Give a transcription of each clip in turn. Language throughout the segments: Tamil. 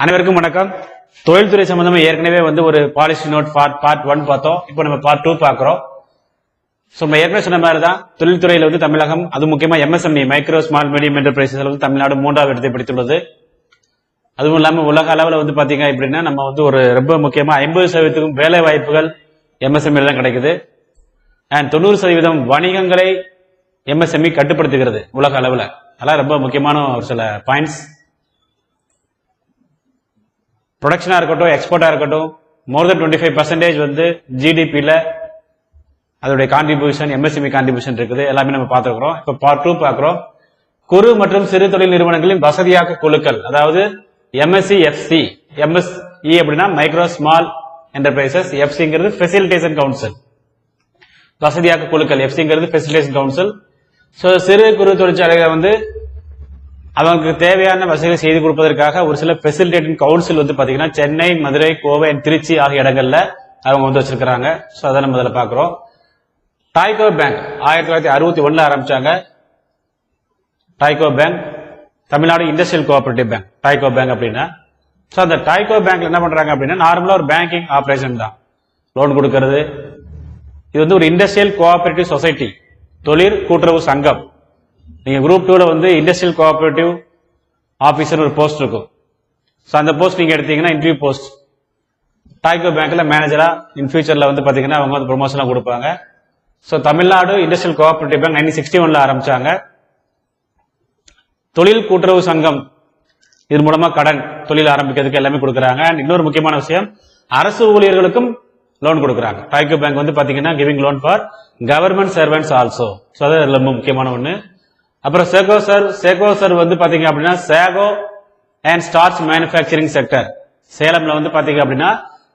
அனைவருக்கும் வணக்கம். தொழில்துறை சம்பந்தமா ஏற்கனவே வந்து ஒரு policy note part part one பார்த்தோம். இப்போ நம்ம பார்ட் டூ பார்க்குறோம். ஸோ நம்ம ஏற்கனவே சொன்ன மாதிரி தான் தொழில்துறையில் வந்து தமிழகம் அது முக்கியமாக எம்எஸ்எம்இ மைக்ரோ ஸ்மால் மீடியம் என்டர்பிரைசஸில் வந்து தமிழ்நாடு மூன்றாவது இடத்தை பிடித்துள்ளது. அதுவும் இல்லாமல் உலக அளவில் வந்து பார்த்தீங்க அப்படின்னா நம்ம வந்து ஒரு ரொம்ப முக்கியமாக ஐம்பது சதவீதத்துக்கும் வேலை வாய்ப்புகள் எம்எஸ்எம்இ தான் கிடைக்குது. அண்ட் தொண்ணூறு சதவீதம் வணிகங்களை எம்எஸ்எம்இ கட்டுப்படுத்துகிறது உலக அளவில். அதெல்லாம் ரொம்ப முக்கியமான ஒரு சில பாயிண்ட்ஸ் ப்ரொடக்ஷனாக இருக்கட்டும் எக்ஸ்போர்ட்டாக இருக்கட்டும் more then twenty five percentage வந்து ஜிடிபியில் அதோடைய கான்ட்ரிபியூஷன் எம்எஸ்எம்இ கான்ட்ரிபியூஷன் இருக்குது. எல்லாமே நம்ம பார்த்துருக்குறோம். இப்போ பார்ட் டூ பார்க்குறோம். குறு மற்றும் சிறு தொழில் நிறுவனங்களின் வசதியாக்க குழுக்கள் அதாவது எம்எஸ்சி எஃப்சி எம்எஸ்இ அப்படின்னா மைக்ரோ ஸ்மால் என்டர்பிரைசஸ் எஃப்சிங்கிறது ஃபெசிலிட்டேஷன் கவுன்சில் வசதியாக்க குழுக்கள் எஃப்சிங்கிறது ஃபெசிலிட்டேஷன் கவுன்சில் ஸோ சிறு குறு தொழிற்சாலைகளை வந்து அவங்களுக்கு தேவையான வசதிகளை செய்து கொடுப்பதற்காக ஒரு சில ஃபெசிலிட்டேட்டிங் கவுன்சில் வந்து பார்த்தீங்கன்னா சென்னை மதுரை கோவை திருச்சி ஆகிய இடங்களில் அவங்க வந்து வச்சிருக்கிறாங்க. ஸோ அதை நம்ம அதில் பார்க்குறோம் டாய்கோ பேங்க் ஆயிரத்தி தொள்ளாயிரத்தி அறுபத்தி ஒன்றில் ஆரம்பித்தாங்க TAICO bank Tamil Nadu industrial cooperative bank TAICO bank அப்படின்னா. ஸோ அந்த டாய்கோ பேங்க்ல என்ன பண்ணுறாங்க அப்படின்னா நார்மலாக ஒரு பேங்கிங் ஆப்ரேஷன் தான். லோன் கொடுக்கறது. இது வந்து ஒரு இண்டஸ்ட்ரியல் கோஆபரேட்டிவ் சொசைட்டி தொழிற் கூட்டுறவு சங்கம். நீங்க குரூப் டூல வந்து இண்டஸ்ட்ரியல் கோஆபரேட்டிவ் ஆபீசர் ஒரு போஸ்ட் இருக்கும். ஸோ அந்த போஸ்ட் நீங்க எடுத்தீங்கன்னா இன்டர்வியூ போஸ்ட் டாய்கோ பேங்க்ல மேனேஜரா இன் ஃபியூச்சர்ல வந்து பாத்தீங்கன்னா அவங்க வந்து ப்ரொமோஷனாக கொடுப்பாங்க. So Tamil Nadu industrial cooperative bank nineteen sixty ஒன்ல ஆரம்பிச்சாங்க. தொழில் கூட்டுறவு சங்கம் இது மூலமா கடன் தொழில் ஆரம்பிக்கிறதுக்கு எல்லாமே கொடுக்குறாங்க. அண்ட் இன்னொரு முக்கியமான விஷயம் அரசு ஊழியர்களுக்கும் லோன் கொடுக்குறாங்க. டாய்கோ பேங்க் வந்து பாத்தீங்கன்னா giving loan for government servants also so அது ரொம்ப முக்கியமான ஒன்று அப்புறம் சேகோ சார் சேகோ சார் வந்து பாத்தீங்க அப்படின்னா sago and starch manufacturing sector சேலம்ல வந்து பாத்தீங்க அப்படின்னா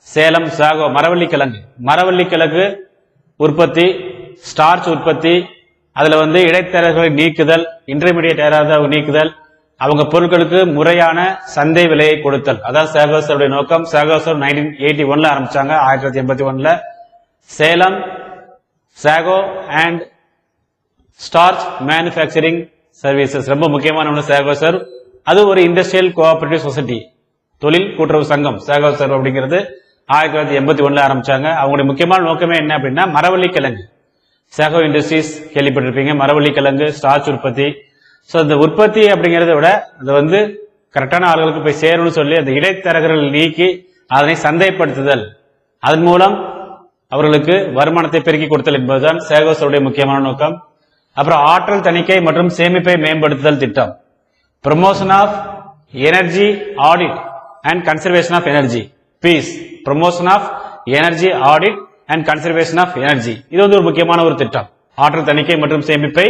சேலம் சாகோ மரவள்ளி கிழங்கு. மரவள்ளி கிழங்கு உற்பத்தி ஸ்டார்ச் உற்பத்தி அதுல வந்து இடைத்தரகர்களை நீக்குதல் இன்டர்மீடியட் யாராவது நீக்குதல் அவங்க பொருட்களுக்கு முறையான சந்தை விலையை கொடுத்தல். அதான் சேகோசருடைய நோக்கம். சேகோசர் நைன்டீன் எயிட்டி ஒன்ல ஆரம்பிச்சாங்க ஆயிரத்தி தொள்ளாயிரத்தி எண்பத்தி ஒன்ல Salem sago and starch manufacturing services ரொம்ப முக்கியமான ஒன்று சேகோ சார். அது ஒரு இண்டஸ்ட்ரியல் கோஆபரேட்டிவ் சொசைட்டி தொழில் கூட்டுறவு சங்கம் சேகோ சார் அப்படிங்கிறது ஆயிரத்தி தொள்ளாயிரத்தி எண்பத்தி ஒன்றில் ஆரம்பிச்சாங்க. அவங்களுடைய முக்கியமான நோக்கமே என்ன அப்படின்னா மரவள்ளி கிழங்கு சேகோ இண்டஸ்ட்ரீஸ் கேள்விப்பட்டிருப்பீங்க. மரவள்ளி கிழங்கு ஸ்டார்ச் உற்பத்தி. ஸோ இந்த உற்பத்தி அப்படிங்கிறத விட அது வந்து கரெக்டான ஆளுகளுக்கு போய் சேரும்னு சொல்லி அந்த இடைத்தரகர்கள் நீக்கி அதனை சந்தைப்படுத்துதல். அதன் மூலம் அவர்களுக்கு வருமானத்தை பெருக்கி கொடுத்தல் என்பதுதான் சேகோசருடைய முக்கியமான நோக்கம். அப்புறம் ஆற்றல் தணிக்கை மற்றும் சேமிப்பை மேம்படுத்துதல் திட்டம். Promotion of energy audit and conservation of energy PEACE promotion of energy audit and conservation of energy இது வந்து ஒரு முக்கியமான ஒரு திட்டம். ஆற்றல் தணிக்கை மற்றும் சேமிப்பை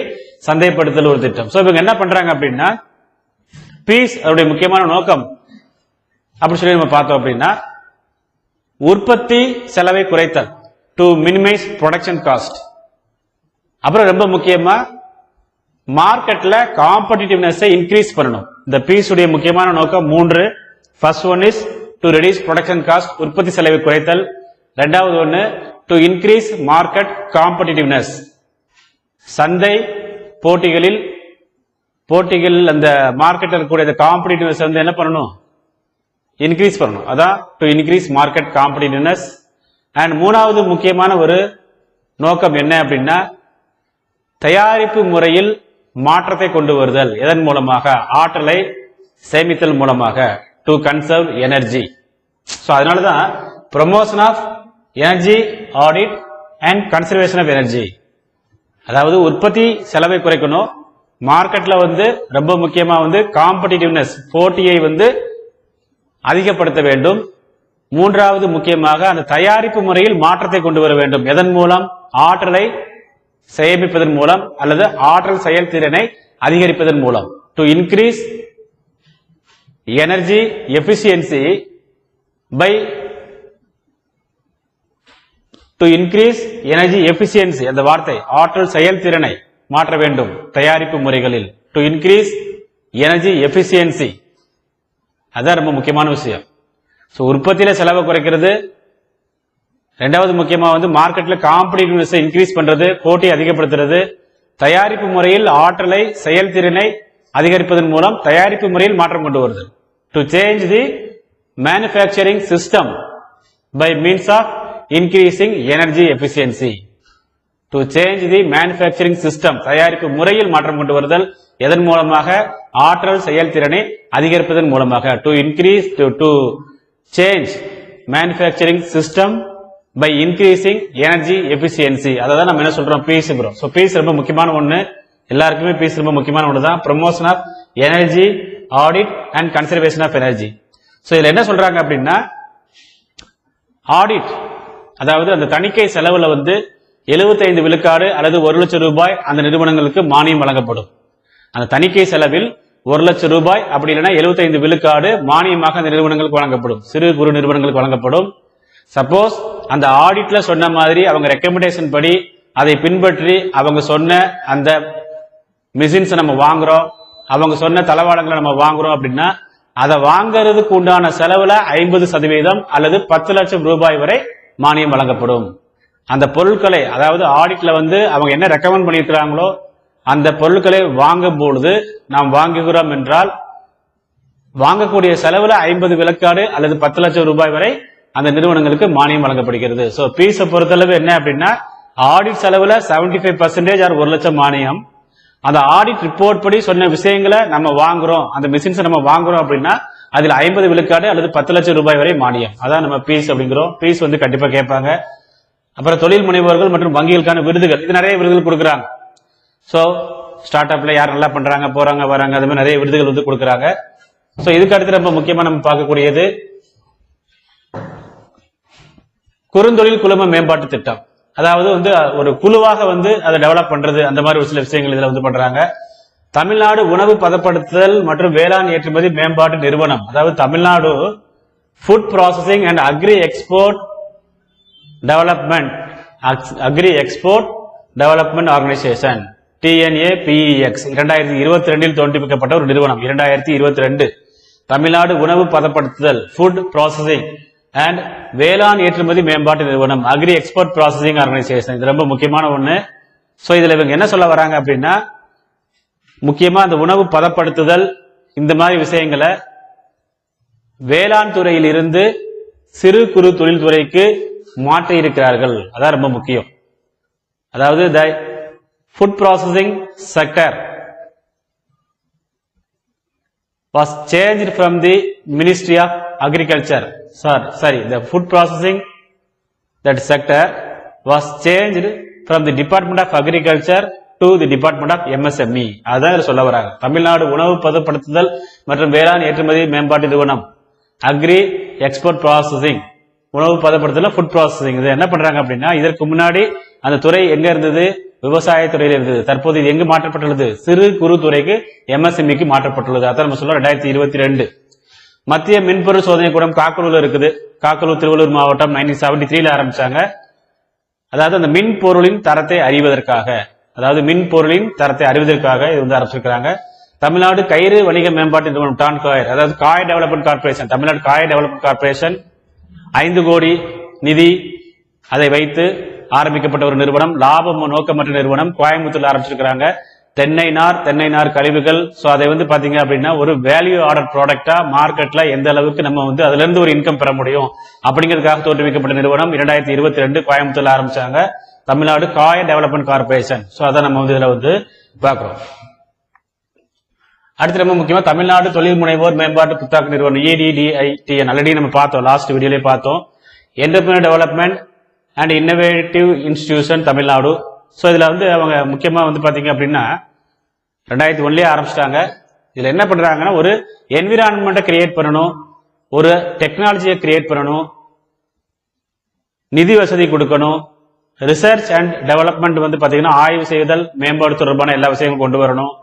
சந்தைப்படுத்தல் ஒரு திட்டம். சோ இவங்க என்ன பண்றாங்க அப்படின்னா பீஸ் அவருடைய முக்கியமான நோக்கம். அப்படி சொல்லி நம்ம பார்த்தோம் அப்படின்னா உற்பத்தி செலவை குறைத்தல். டு மினிமைஸ் ப்ரொடக்ஷன் காஸ்ட் அப்புறம் ரொம்ப முக்கியமா மார்க்கெட்ல காம்படிட்டிவ்னஸ் இன்க்ரீஸ் பண்ணணும். இந்த பீஸ் உடைய முக்கியமான நோக்கம் மூன்று. First one is to reduce production cost உற்பத்தி செலவை குறைத்தல். ரெண்டாவது ஒன்று டு இன்க்ரீஸ் மார்க்கெட் காம்படிட்டிவ்னஸ் சந்தை போட்டிகளில் போட்டிகள் அந்த மார்க்கெட்டில் இருக்கக்கூடிய காம்படிட்டிவ்னஸ் வந்து என்ன பண்ணணும்? இன்க்ரீஸ் பண்ணணும். அதான் to increase market competitiveness and மூணாவது முக்கியமான ஒரு நோக்கம் என்ன அப்படின்னா தயாரிப்பு முறையில் மாற்றத்தை கொண்டு வருதல். எதன் மூலமாக? ஆற்றலை சேமித்தல் மூலமாக. டு கன்சர்வ் எனர்ஜி ஸோ அதனால தான் promotion of energy audit and conservation of energy அதாவது உற்பத்தி செலவை குறைக்கணும். மார்க்கெட்ல வந்து ரொம்ப முக்கியமா வந்து காம்படிட்டிவ்னஸ் போட்டியை வந்து அதிகப்படுத்த வேண்டும். மூன்றாவது முக்கியமாக அந்த தயாரிப்பு முறையில் மாற்றத்தை கொண்டு வர வேண்டும். எதன் மூலம்? ஆற்றலை சேமிப்பதன் மூலம் அல்லது ஆற்றல் செயல்திறனை அதிகரிப்பதன் மூலம். To increase energy efficiency by to increase energy efficiency அந்த வார்த்தை ஆற்றல் செயல்திறனை மாற்ற வேண்டும் தயாரிப்பு முறைகளில். டு இன்க்ரீஸ் எனர்ஜி எஃபிஷியன்சி அதான் ரொம்ப முக்கியமான விஷயம். ஸோ உற்பத்தியில செலவை குறைக்கிறது ரெண்டாவது முக்கியமா வந்து மார்க்கெட்ல காம்படிட்டிவ்னஸ் இன்க்ரீஸ் பண்றது போட்டி அதிகப்படுத்துறது தயாரிப்பு முறையில் ஆற்றலை செயல்திறனை அதிகரிப்பதன் மூலம் தயாரிப்பு முறையில் மாற்றம் கொண்டு வருது. To change the manufacturing system by means of increasing energy efficiency to change the manufacturing system தயாரிப்பு முறையில் மாற்றம் கொண்டு வருதல் எதன் மூலமாக? ஆற்றல் செயல்திறனை அதிகரிப்பதன் மூலமாக. To increase to to change manufacturing system by increasing energy efficiency அதை தான் நம்ம என்ன சொல்றோம்? ப்ரோ ஸோ பீஸ் ரொம்ப முக்கியமான ஒன்று எல்லாருக்குமே பீஸ் ரொம்ப முக்கியமான ஒன்று தான். Promotion of energy audit and conservation of energy so இதில் என்ன சொல்றாங்க அப்படின்னா ஆடிட் அதாவது அந்த தணிக்கை செலவுல வந்து 75 விழுக்காடு அல்லது ஒரு லட்சம் ரூபாய் அந்த நிறுவனங்களுக்கு மானியம் வழங்கப்படும். அந்த தணிக்கை செலவில் ஒரு லட்சம் ரூபாய் அப்படி இல்லைன்னா 75 விழுக்காடு மானியமாக அந்த நிறுவனங்களுக்கு வழங்கப்படும். சிறு குறு நிறுவனங்களுக்கு வழங்கப்படும். சப்போஸ் அந்த ஆடிட்ல சொன்ன மாதிரி அவங்க ரெக்கமெண்டேஷன் படி அதை பின்பற்றி அவங்க சொன்ன அந்த மிஷின்ஸை நம்ம வாங்குறோம். அவங்க சொன்ன தளவாடங்களை நம்ம வாங்குறோம் அப்படின்னா அதை வாங்குறதுக்கு உண்டான செலவுல ஐம்பது சதவீதம் அல்லது பத்து லட்சம் ரூபாய் வரை மானியம் வழங்கப்படும். அந்த பொருட்களை அதாவது ஆடிட்ல வந்து அவங்க என்ன ரெக்கமெண்ட் பண்ணியிருக்கிறாங்களோ அந்த பொருட்களை வாங்கும் பொழுது நாம் வாங்குகிறோம் என்றால் வாங்கக்கூடிய செலவுல ஐம்பது விழுக்காடு அல்லது பத்து லட்சம் ரூபாய் வரை அந்த நிறுவனங்களுக்கு மானியம் வழங்கப்படுகிறது. ஸோ பீஸை பொறுத்தளவு என்ன அப்படின்னா ஆடிட் செலவுல 75% ஃபைவ் பர்சன்டேஜ் ஆர் ஒரு லட்சம் மானியம். அந்த ஆடிட் ரிப்போர்ட் படி சொன்ன விஷயங்களை நம்ம வாங்குறோம். அந்த மிஷின்ஸை நம்ம வாங்குறோம் அப்படின்னா அதில் ஐம்பது விழுக்காடு அல்லது பத்து லட்சம் ரூபாய் வரை மானியம். அதான் நம்ம பீஸ் அப்படிங்கிறோம். பீஸ் வந்து கண்டிப்பா கேட்பாங்க. அப்புறம் தொழில் முனைவோர்கள் மற்றும் வங்கிகளுக்கான விருதுகள். இது நிறைய விருதுகள் கொடுக்குறாங்க. ஸோ ஸ்டார்ட் அப்ல யார் நல்லா பண்றாங்க போறாங்க வராங்க அது மாதிரி நிறைய விருதுகள் வந்து கொடுக்குறாங்க. ஸோ இதுக்கு அடுத்து ரொம்ப முக்கியமாக நம்ம பார்க்கக்கூடியது குறுந்தொழில் குழும மேம்பாட்டு திட்டம். அதாவது வந்து ஒரு குழுவாக வந்து அதை டெவலப் பண்றது அந்த மாதிரி ஒரு சில விஷயங்கள் இதுல வந்து பண்றாங்க. தமிழ்நாடு உணவு பதப்படுத்துதல் மற்றும் வேளாண் ஏற்றுமதி மேம்பாட்டு நிறுவனம். அதாவது Tamil Nadu food processing and agri export development agri export development organisation TNA PEX இரண்டாயிரத்தி இருபத்தி ரெண்டில் தோன்றிவிக்கப்பட்ட ஒரு நிறுவனம். இரண்டாயிரத்தி இருபத்தி ரெண்டு. தமிழ்நாடு உணவு பதப்படுத்துதல் ஃபுட் ப்ராசஸிங் அண்ட் வேளாண் ஏற்றுமதி மேம்பாட்டு நிறுவனம் அக்ரி எக்ஸ்போர்ட் ப்ராசஸிங் ஆர்கனைசேஷன் இது ரொம்ப முக்கியமான ஒண்ணு. ஸோ இதுல இவங்க என்ன சொல்ல வராங்க அப்படின்னா முக்கியமா அந்த உணவு பதப்படுத்துதல் இந்த மாதிரி விஷயங்களை வேளாண் துறையில் இருந்து சிறு குறு தொழில் துறைக்கு மாற்றி இருக்கிறார்கள். அதான் ரொம்ப முக்கியம். அதாவது the food processing sector was change from the ministry of Agriculture. Sorry, sorry, the food processing that sector was changed from the Department of Agriculture to the Department of MSME. அதான் இதுல சொல்ல வராங்க. தமிழ்நாடு உணவு பதப்படுத்துதல் மற்றும் வேளாண் ஏற்றுமதி மேம்பாட்டு நிறுவனம். அக்ரி எக்ஸ்போர்ட் ப்ராசஸிங் உணவு பதப்படுத்துதல் ஃபுட் ப்ராசஸிங் இது என்ன பண்றாங்க அப்படின்னா இதற்கு முன்னாடி அந்த துறை எங்க இருந்தது? விவசாயத்துறையில் இருந்தது. தற்போது இது எங்கு மாற்றப்பட்டுள்ளது? சிறு குறு துறைக்கு எம்எஸ்எம்இக்கு மாற்றப்பட்டுள்ளது. அதான் நம்ம சொல்றோம் ரெண்டாயிரத்தி இருபத்தி ரெண்டு. மத்திய மின்பொருள் சோதனை கூடம் காக்கலூர்ல இருக்குது. காக்கலூர் திருவள்ளூர் மாவட்டம் நைன்டீன் செவன்டி த்ரீல ஆரம்பிச்சாங்க. அதாவது அந்த மின் பொருளின் தரத்தை அறிவதற்காக அதாவது மின் பொருளின் தரத்தை அறிவதற்காக இது வந்து ஆரம்பிச்சிருக்கிறாங்க. தமிழ்நாடு கயிறு வணிக மேம்பாட்டு நிறுவனம் டான் காயர் அதாவது காய் டெவலப்மெண்ட் கார்பரேஷன் தமிழ்நாடு காய் டெவலப்மெண்ட் கார்பரேஷன் ஐந்து கோடி நிதி அதை வைத்து ஆரம்பிக்கப்பட்ட ஒரு நிறுவனம். லாபம் நோக்கமற்ற நிறுவனம். கோயம்புத்தூர்ல ஆரம்பிச்சிருக்கிறாங்க. தென்னை நார் தென்னை நார் கழிவுகள். ஸோ அதை வந்து பார்த்தீங்க அப்படின்னா ஒரு வேல்யூ ஆர்டர் ப்ராடக்டா மார்க்கெட்ல எந்த அளவுக்கு நம்ம வந்து அதுல இருந்து ஒரு இன்கம் பெற முடியும்? அப்படிங்கிறதுக்காக தோற்றுவிக்கப்பட்ட நிறுவனம் இரண்டாயிரத்தி இருபத்தி ரெண்டு கோயம்புத்தூர்ல ஆரம்பிச்சாங்க. தமிழ்நாடு காய டெவலப்மெண்ட் கார்பரேஷன் ஸோ அதை நம்ம வந்து இதுல வந்து பார்க்குறோம். அடுத்து ரொம்ப முக்கியமா தமிழ்நாடு தொழில் முனைவோர் மேம்பாட்டு புத்தாக்க நிறுவனம் E ஆல்ரெடி நம்ம பார்த்தோம் லாஸ்ட் வீடியோலேயே பார்த்தோம். Entrepreneur development and innovative institution Tamil Nadu. So இதில் வந்து அவங்க முக்கியமாக வந்து பார்த்தீங்க அப்படின்னா ரெண்டாயிரத்தி ஒன்லேயே ஆரம்பிச்சிட்டாங்க. இதில் என்ன பண்ணுறாங்கன்னா ஒரு என்விரான்மெண்ட்டை கிரியேட் பண்ணணும் ஒரு டெக்னாலஜியை கிரியேட் பண்ணணும் நிதி வசதி கொடுக்கணும் ரிசர்ச் அண்ட் டெவலப்மெண்ட் வந்து பார்த்தீங்கன்னா ஆய்வு செய்தல் மேம்பாடு தொடர்பான எல்லா விஷயங்களும் கொண்டு வரணும்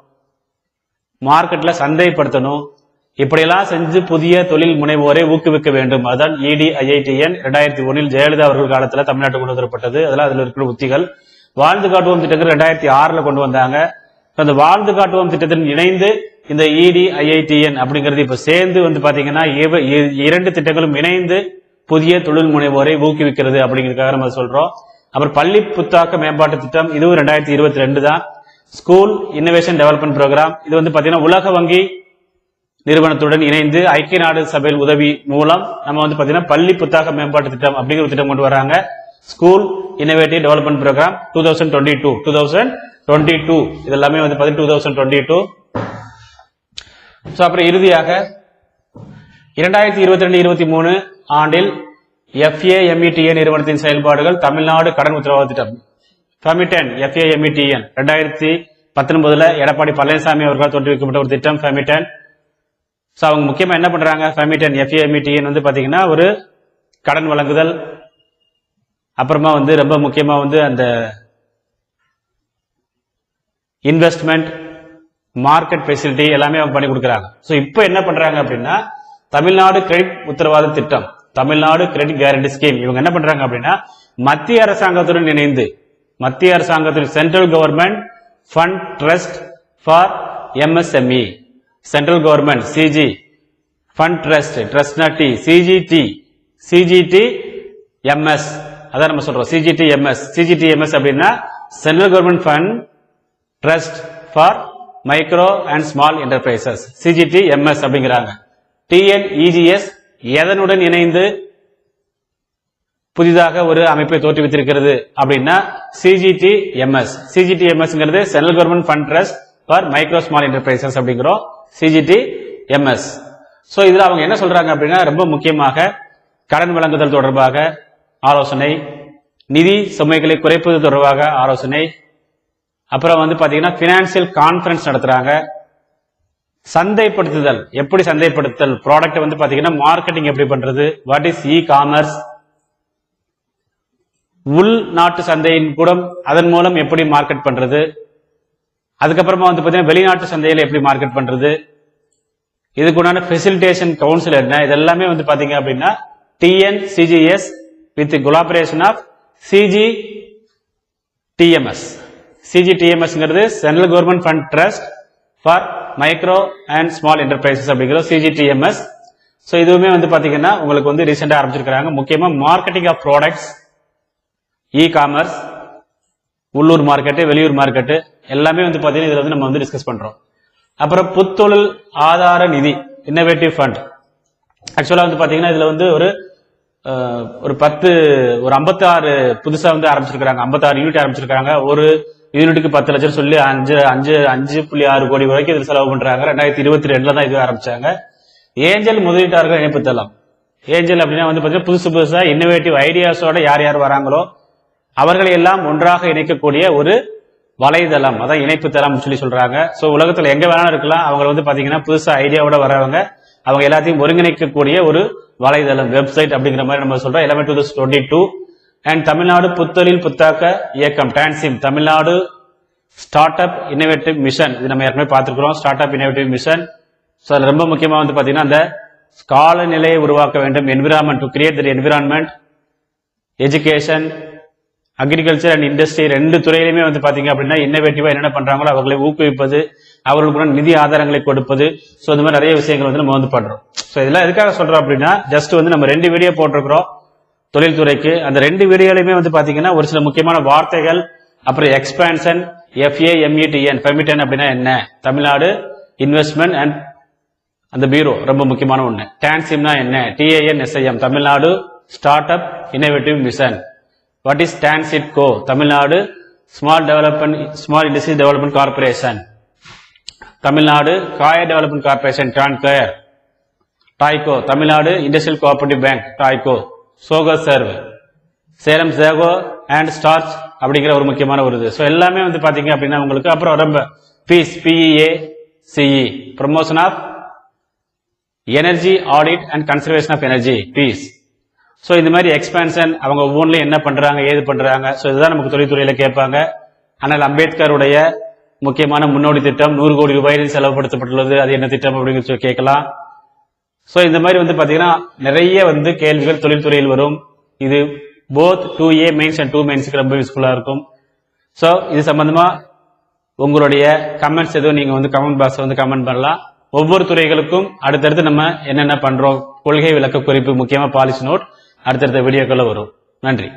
மார்க்கெட்டில் சந்தைப்படுத்தணும் இப்படியெல்லாம் செஞ்சு புதிய தொழில் முனைவோரை ஊக்குவிக்க வேண்டும். அதான் இடி ஐஐடிஎன் ரெண்டாயிரத்தி ஒன்னில் ஜெயலலிதா அவர்கள் காலத்தில் தமிழ்நாட்டுக்கு கொண்டு வரப்பட்டது. அதெல்லாம் அதில் இருக்கிற உத்திகள். வாழ்ந்து காட்டுவோம் திட்டங்கள் ரெண்டாயிரத்தி ஆறுல கொண்டு வந்தாங்க. அந்த வாழ்ந்து காட்டுவோம் திட்டத்தின் இணைந்து இந்த இடி ஐஐடிஎன் அப்படிங்கிறது இப்ப சேர்ந்து வந்து பாத்தீங்கன்னா இ- இரண்டு திட்டங்களும் இணைந்து புதிய தொழில் முனைவோரை ஊக்குவிக்கிறது அப்படிங்கிறதுக்காக நம்ம சொல்றோம். அப்புறம் பள்ளி புத்தாக்க மேம்பாட்டு திட்டம் இதுவும் ரெண்டாயிரத்தி இருபத்தி ரெண்டு தான். ஸ்கூல் இன்னோவேஷன் டெவலப்மெண்ட் ப்ரோக்ராம் இது வந்து பாத்தீங்கன்னா உலக வங்கி நிறுவனத்துடன் இணைந்து ஐக்கிய நாடு சபையில் உதவி மூலம் நம்ம வந்து பாத்தீங்கன்னா பள்ளி புத்தாக்க மேம்பாட்டு திட்டம் அப்படிங்கிற ஒரு திட்டம் கொண்டு வராங்க. School innovative development programme two thousand twenty two two thousand twenty two இது எல்லாமே வந்து பார்த்தீங்கன்னா two thousand twenty two so அப்புறம் இறுதியாக இரண்டாயிரத்தி இருபத்தி ரெண்டு இருபத்தி மூணு ஆண்டில் எஃப்ஏஎம்இடிஏ நிறுவனத்தின் செயல்பாடுகள் தமிழ்நாடு கடன் உத்தரவாத திட்டம். ஃபெமிடன் எஃப்ஏஎம்இடிஎன் ரெண்டாயிரத்தி பத்தொன்பதுல எடப்பாடி பழனிசாமி அவர்களால் தோற்றி வைக்கப்பட்ட ஒரு திட்டம் ஃபெமிடன் ஸோ அவங்க முக்கியமாக என்ன பண்ணுறாங்க ஃபெமிடன் எஃப்ஏஎம்இடிஎன் வந்து பார்த்தீங்கன்னா ஒரு கடன் வழங்குதல் அப்புறமா வந்து ரொம்ப முக்கியமாக வந்து அந்த இன்வெஸ்ட்மெண்ட் மார்க்கெட் ஃபெசிலிட்டி எல்லாமே அவங்க பண்ணி கொடுக்குறாங்க. ஸோ இப்போ என்ன பண்ணுறாங்க அப்படின்னா தமிழ்நாடு கிரெடிட் உத்தரவாத திட்டம் தமிழ்நாடு கிரெடிட் கேரண்டி ஸ்கீம் இவங்க என்ன பண்ணுறாங்க அப்படின்னா மத்திய அரசாங்கத்துடன் இணைந்து மத்திய அரசாங்கத்தின் central government fund trust for MSME central government CG fund trust ட்ரஸ்ட்னா T CGT CGT MS அதான் நம்ம சொல்றோம். சிஜிடிஎம்எஸ் சிஜிடிஎம்எஸ் அப்படின்னா central government fund trust for micro and small enterprises CGT MS அப்படிங்கிறாங்க. டிஎன்இஜிஎஸ் எதனுடன் இணைந்து புதிதாக ஒரு அமைப்பை தோற்றுவித்திருக்கிறது அப்படின்னா CGT MS CGT எம்எஸ்ங்கிறது central government fund trust for micro small enterprises அப்படிங்கிறோம். சிஜிடி எம்எஸ் ஸோ இதில் அவங்க என்ன சொல்றாங்க அப்படின்னா ரொம்ப முக்கியமாக கடன் வழங்குதல் தொடர்பாக ஆலோசனை நிதி சுமைகளை குறைப்பது தொடர்பாக ஆலோசனை. அப்புறம் வந்து பாத்தீங்கன்னா பினான்சியல் கான்ஃபரன்ஸ் நடத்துறாங்க. சந்தைப்படுத்துதல். எப்படி சந்தைப்படுத்துதல்? ப்ராடக்ட் வந்து பாத்தீங்கன்னா மார்க்கெட்டிங் எப்படி பண்றது? வாட் இஸ் இ காமர்ஸ் உள்நாட்டு சந்தையின் கூட அதன் மூலம் எப்படி மார்க்கெட் பண்றது? அதுக்கப்புறமா வந்து பாத்தீங்கன்னா வெளிநாட்டு சந்தையில எப்படி மார்க்கெட் பண்றது? இதுக்குண்டான ஃபெசிலிட்டேஷன் கவுன்சில் என்ன? இதெல்லாமே வந்து பாத்தீங்க அப்படின்னா TN with with collaboration of CG TMS சிஜிடிஎம்எஸ்ங்கிறது central government fund trust for micro and small enterprises அப்படிங்கிற சிஜிடிஎம்எஸ் ஸோ இதுவுமே வந்து பார்த்தீங்கன்னா உங்களுக்கு வந்து ரீசெண்டாக ஆரம்பிச்சிருக்காங்க முக்கியமாக marketing of products e commerce உள்ளூர் மார்க்கெட்டு வெளியூர் மார்க்கெட்டு எல்லாமே வந்து பார்த்தீங்கன்னா இதில் வந்து நம்ம வந்து டிஸ்கஸ் பண்ணுறோம் அப்புறம் புத்தொழில் ஆதார நிதி இன்னோவேட்டிவ் ஃபண்ட் ஆக்சுவலாக வந்து பார்த்தீங்கன்னா இதில் வந்து ஒரு ஒரு பத்து ஒரு 56 புதுசா வந்து ஆரம்பிச்சிருக்காங்க 56 யூனிட் ஆரம்பிச்சிருக்காங்க ஒரு யூனிட்டுக்கு பத்து லட்சம் சொல்லி அஞ்சு அஞ்சு அஞ்சு புள்ளி ஆறு கோடி வரைக்கும் இது செலவு பண்றாங்க. ரெண்டாயிரத்தி இருபத்தி ரெண்டுல தான் இது ஆரம்பிச்சாங்க. ஏஞ்சல் முதலீட்டாளர்கள் இணைப்பு தளம் ஏஞ்சல் அப்படின்னா வந்து பார்த்தீங்கன்னா புதுசு புதுசா இன்னோவேட்டிவ் ஐடியாஸோட யார் யார் வராங்களோ அவர்களை எல்லாம் ஒன்றாக இணைக்கக்கூடிய ஒரு வலைதளம் அதான் இணைப்பு தளம் சொல்லி சொல்றாங்க. ஸோ உலகத்தில் எங்க வேணாலும் இருக்கலாம். அவங்க வந்து பாத்தீங்கன்னா புதுசா ஐடியாவோட வரவங்க அவங்க எல்லாத்தையும் ஒருங்கிணைக்கக்கூடிய ஒரு வலைதளம் வெப்சைட் அப்படிங்கிற மாதிரி நம்ம சொல்றோம். எல்லாமே two thousand twenty two and Tamil Nadu புத்தொழில் புத்தாக்க இயக்கம் TANSIM Tamil Nadu start up innovative mission இது நம்ம ஏற்கனவே பார்த்துருக்கிறோம் start up innovative mission so அதில் ரொம்ப முக்கியமாக வந்து பார்த்தீங்கன்னா அந்த காலநிலையை உருவாக்க வேண்டும் environment to create the environment education agriculture and industry ரெண்டு துறையிலுமே வந்து பார்த்தீங்க அப்படின்னா இன்னோவேட்டிவாக என்னென்ன பண்ணுறாங்களோ அவர்களை ஊக்குவிப்பது அவர்களுக்குடன் நிதி ஆதாரங்களை கொடுப்பது. ஸோ இந்த மாதிரி நிறைய விஷயங்கள் வந்து நம்ம வந்து பண்றோம். ஸோ இதெல்லாம் எதுக்காக சொல்றோம் அப்படின்னா ஜஸ்ட் வந்து நம்ம ரெண்டு வீடியோ போட்டிருக்கிறோம் தொழில்துறைக்கு. அந்த ரெண்டு வீடியோலையுமே வந்து பாத்தீங்கன்னா ஒரு சில முக்கியமான வார்த்தைகள் அப்புறம் எக்ஸ்பான்ஷன் எஃப்ஏஎம்இடிஎன் எம்இடிஎன் அப்படின்னா என்ன? தமிழ்நாடு இன்வெஸ்ட்மெண்ட் அண்ட் அந்த பீரோ ரொம்ப முக்கியமான ஒண்ணு. டான்சிம்னா என்ன? TAN SIM Tamil Nadu start up innovative mission what is TANSIDCO Tamil Nadu small development small industry development corporation Tamil Nadu காய development corporation டான்கயர் TAICO Tamil Nadu industrial cooperative bank TAICO sago serve Salem sago and starch அப்படிங்கிற ஒரு முக்கியமான ஒரு இது. ஸோ எல்லாமே வந்து பார்த்தீங்க அப்படின்னா உங்களுக்கு அப்புறம் ரொம்ப PEACE PEA CE promotion of energy audit and conservation of energy PEACE so இந்த மாதிரி எக்ஸ்பான்ஷன் அவங்க ஒவ்வொன்றிலும் என்ன பண்ணுறாங்க ஏது பண்ணுறாங்க ஸோ இதுதான் நமக்கு தொழில்துறையில் கேட்பாங்க. ஆனால் அம்பேத்கருடைய முக்கியமான முன்னோடி திட்டம். நூறு கோடி ரூபாயில் செலவுபடுத்தப்பட்டுள்ளது. அது என்ன திட்டம் அப்படின்னு சொல்லி கேட்கலாம். ஸோ இந்த மாதிரி வந்து பார்த்தீங்கன்னா நிறைய வந்து கேள்விகள் தொழில்துறையில் வரும். இது both to A mains and to மெயின்ஸுக்கு ரொம்ப யூஸ்ஃபுல்லாக இருக்கும். ஸோ இது சம்பந்தமா உங்களுடைய கமெண்ட்ஸ் எதுவும் நீங்கள் வந்து கமெண்ட் பாக்ஸ் வந்து கமெண்ட் பண்ணலாம். ஒவ்வொரு துறைகளுக்கும் அடுத்தடுத்து நம்ம என்னென்ன பண்ணுறோம் கொள்கை விளக்க குறிப்பு முக்கியமாக பாலிசி நோட் அடுத்தடுத்த வீடியோக்களில் வரும். நன்றி.